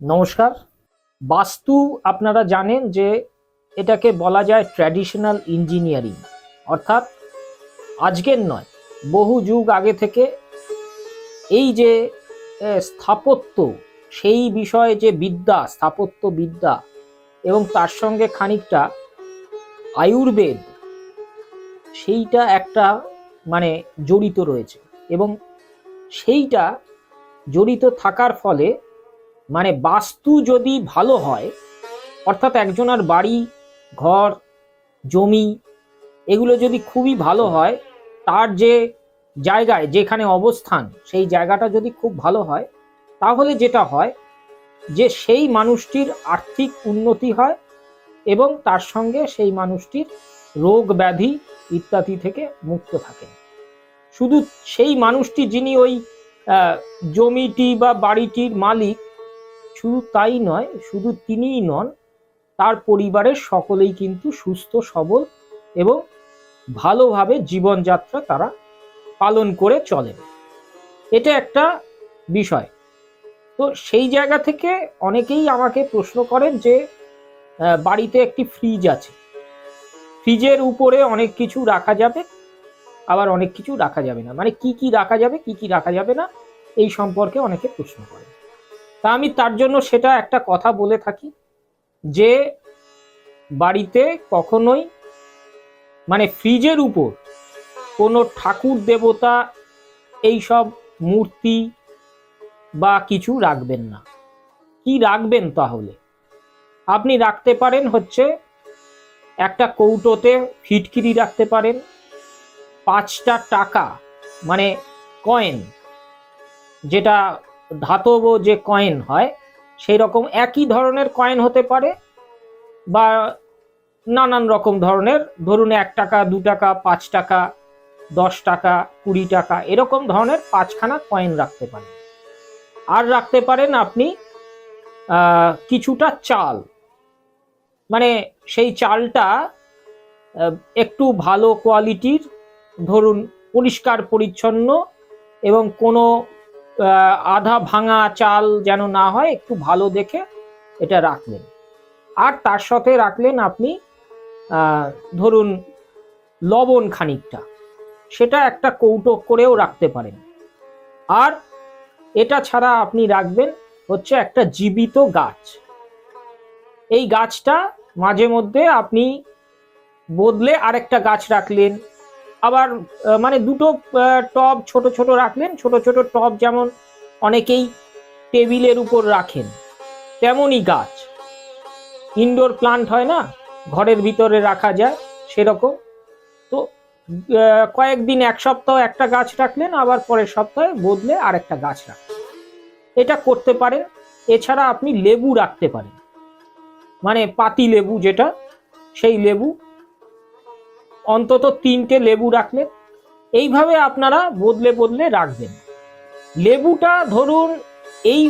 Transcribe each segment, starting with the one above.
নমস্কার। বাস্তু, আপনারা জানেন যে এটাকে বলা যায় ট্র্যাডিশনাল ইঞ্জিনিয়ারিং অর্থাৎ আজকের নয়, বহু যুগ আগে থেকে এই যে স্থাপত্য, সেই বিষয়ে যে বিদ্যা, স্থাপত্য বিদ্যা এবং তার সঙ্গে খানিকটা আয়ুর্বেদ, সেইটা একটা মানে জড়িত রয়েছে এবং সেইটা জড়িত থাকার ফলে মানে বাস্তু যদি ভালো হয়, অর্থাৎ একজনের বাড়ি, ঘর, জমি, এগুলো যদি খুবই ভালো হয়, তার যে জায়গায়, যেখানে অবস্থান, সেই জায়গাটা যদি খুব ভালো হয়, তাহলে যেটা হয় যে সেই মানুষটির আর্থিক উন্নতি হয় এবং তার সঙ্গে সেই মানুষটির রোগ ব্যাধি ইত্যাদি থেকে মুক্ত থাকেন শুধু সেই মানুষটি যিনি ওই জমিটি বা বাড়িটির মালিক শুধু তাই নয়, শুধু তিনিই নন, তার পরিবারের সকলেই কিন্তু সুস্থ, সবল এবং ভালোভাবে জীবনযাত্রা তারা পালন করে চলেন। এটা একটা বিষয়। তো সেই জায়গা থেকে অনেকেই আমাকে প্রশ্ন করেন যে বাড়িতে একটি ফ্রিজ আছে। ফ্রিজের উপরে অনেক কিছু রাখা যাবে, আবার অনেক কিছু রাখা যাবে না। মানে কি কি রাখা যাবে, কি কি রাখা যাবে না, এই সম্পর্কে অনেকে প্রশ্ন করেন। তা আমি তার জন্য সেটা একটা কথা বলে থাকি যে বাড়িতে কখনোই মানে ফ্রিজের উপর কোনো ঠাকুর দেবতা এই সব মূর্তি বা কিছু রাখবেন না। কি রাখবেন তাহলে? আপনি রাখতে পারেন হচ্ছে একটা কৌটোতে ফিটকিরি রাখতে পারেন, পাঁচটা টাকা মানে কয়েন যেটা ধাতব যে কয়েন হয়, সেই রকম একই ধরনের কয়েন হতে পারে বা নানান রকম ধরনের। ধরুন এক টাকা, দু টাকা, পাঁচ টাকা, দশ টাকা, কুড়ি টাকা, এরকম ধরনের পাঁচখানা কয়েন রাখতে পারেন। আর রাখতে পারেন আপনি কিছুটা চাল। মানে সেই চালটা একটু ভালো কোয়ালিটির ধরুন পরিষ্কার পরিচ্ছন্ন এবং কোনো আধা ভাঙা চাল যেন না হয়, একটু ভালো দেখে এটা রাখলেন। আর তার সাথে রাখলেন আপনি ধরুন লবণ খানিকটা। সেটা একটা কৌটো করেও রাখতে পারেন। আর এটা ছাড়া আপনি রাখবেন হচ্ছে একটা জীবিত গাছ। এই গাছটা মাঝে মধ্যে আপনি বদলে আরেকটা গাছ রাখলেন আবার মানে দুটো টব ছোট ছোট রাখলেন। ছোট ছোট টব যেমন অনেকেই টেবিলের উপর রাখেন, তেমনই গাছ। ইনডোর প্লান্ট হয় না, ঘরের ভিতরে রাখা যায় সেরকম। তো কয়েকদিন, এক সপ্তাহ একটা গাছ রাখলেন, আবার পরের সপ্তাহে বদলে আরেকটা গাছ রাখলেন। এটা করতে পারেন। এছাড়া আপনি লেবু রাখতে পারেন। মানে পাতি লেবু যেটা, সেই লেবু অন্তত তিনটে লেবু রাখলেন এইভাবে আপনারা বদলে বদলে রাখবেন। লেবুটা ধরুন এই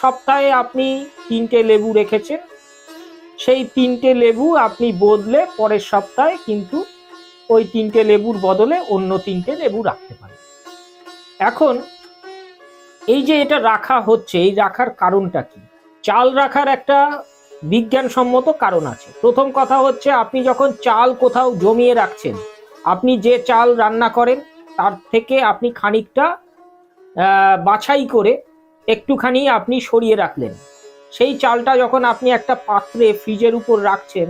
সপ্তাহে আপনি তিনটে লেবু রেখেছেন, সেই তিনটে লেবু আপনি বদলে পরের সপ্তাহে কিন্তু ওই তিনটে লেবুর বদলে অন্য তিনটে লেবু রাখতে পারেন। এখন এই যে এটা রাখা হচ্ছে, এই রাখার কারণটা কি? চাল রাখার একটা বিজ্ঞানসম্মত কারণ আছে। প্রথম কথা হচ্ছে, আপনি যখন চাল কোথাও জমিয়ে রাখছেন, আপনি যে চাল রান্না করেন, তার থেকে আপনি খানিকটা বাছাই করে একটুখানি আপনি সরিয়ে রাখলেন। সেই চালটা যখন আপনি একটা পাত্রে, ফ্রিজের উপর রাখছেন,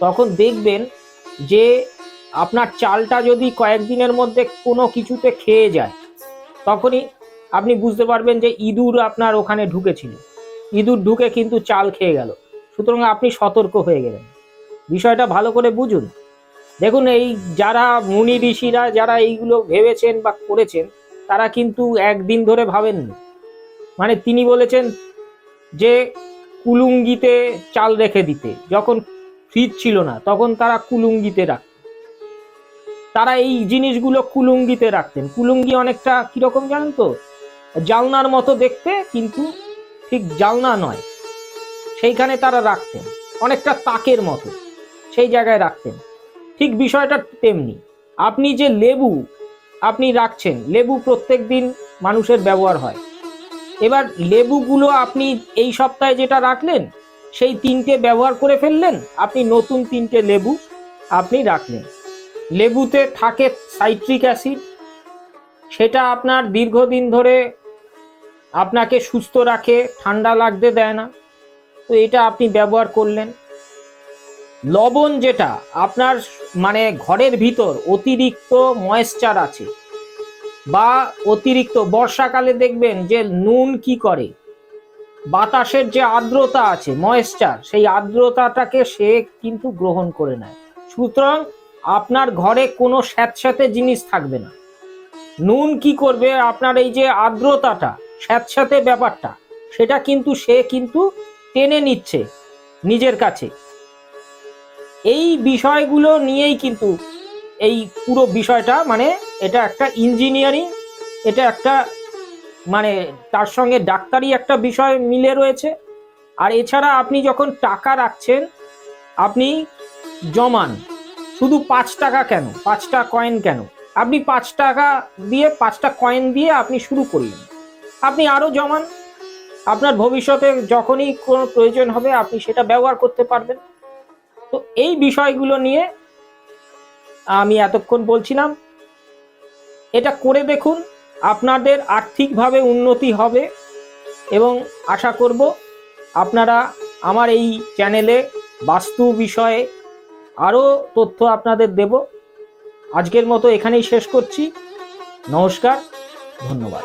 তখন দেখবেন যে আপনার চালটা যদি কয়েকদিনের মধ্যে কোনো কিছুতে খেয়ে যায়, তখনই আপনি বুঝতে পারবেন যে ইঁদুর আপনার ওখানে ঢুকেছিল। ইঁদুর ঢুকে কিন্তু চাল খেয়ে গেল। সুতরাং আপনি সতর্ক হয়ে গেলেন। বিষয়টা ভালো করে বুঝুন। দেখুন, এই যারা মুনি ঋষিরা যারা এইগুলো ভেবেছেন বা করেছেন, তারা কিন্তু একদিন ধরে ভাবেননি। মানে তিনি বলেছেন যে, কুলুঙ্গিতে চাল রেখে দিতে। যখন ফ্রিজ ছিল না, তখন তারা কুলুঙ্গিতে রাখত। তারা এই জিনিসগুলো কুলুঙ্গিতে রাখতেন। কুলুঙ্গি অনেকটা কীরকম জানেন তো? জালনার মতো দেখতে, কিন্তু ঠিক জালনা নয়। সেইখানে তারা রাখতেন, অনেকটা তাকের মতো, সেই জায়গায় রাখতেন। ঠিক বিষয়টা তেমনি, আপনি যে লেবু আপনি রাখছেন, লেবু প্রত্যেক দিন মানুষের ব্যবহার হয়। এবার লেবুগুলো আপনি এই সপ্তাহে যেটা রাখলেন, সেই তিনটে ব্যবহার করে ফেললেন, আপনি নতুন তিনটে লেবু আপনি রাখলেন। লেবুতে থাকে সাইট্রিক অ্যাসিড, সেটা আপনার দীর্ঘদিন ধরে আপনাকে সুস্থ রাখে, ঠান্ডা লাগতে দেয় না। তো এটা আপনি ব্যবহার করলেন। লবণ যেটা, আপনার মানে ঘরের ভিতর অতিরিক্ত ময়েশ্চার আছে বা অতিরিক্ত, বর্ষাকালে দেখবেন যে নুন কি করে? বাতাসের যে আর্দ্রতা আছে ময়েশ্চার সেই আর্দ্রতাটাকে সে কিন্তু গ্রহণ করে নেয়। সুতরাং আপনার ঘরে কোনো স্যাঁতস্যাঁতে জিনিস থাকবে না। নুন কি করবে? আপনার এই যে আর্দ্রতাটা, স্যাঁতস্যাঁতে ব্যাপারটা, সেটা কিন্তু সে কিন্তু টেনে নিচ্ছে নিজের কাছে। এই বিষয়গুলো নিয়েই কিন্তু এই পুরো বিষয়টা মানে এটা একটা ইঞ্জিনিয়ারিং, এটা একটা মানে তার সঙ্গে ডাক্তারি একটা বিষয় মিলে রয়েছে। আর এছাড়া আপনি যখন টাকা রাখছেন, আপনি জমান। শুধু পাঁচ টাকা কেন? পাঁচটা কয়েন কেন? আপনি পাঁচ টাকা দিয়ে, পাঁচটা কয়েন দিয়ে আপনি শুরু করলেন। আপনি আরও জমান। আপনার ভবিষ্যতে যখনই কোনো প্রয়োজন হবে, আপনি সেটা ব্যবহার করতে পারবেন। তো এই বিষয়গুলো নিয়ে আমি এতক্ষণ বলছিলাম, এটা করে দেখুন, আপনাদের আর্থিকভাবে উন্নতি হবে এবং আশা করব আপনারা আমার এই চ্যানেলে বাস্তু বিষয়ে আরও তথ্য আপনাদের দেব। আজকের মতো এখানেই শেষ করছি। নমস্কার, ধন্যবাদ।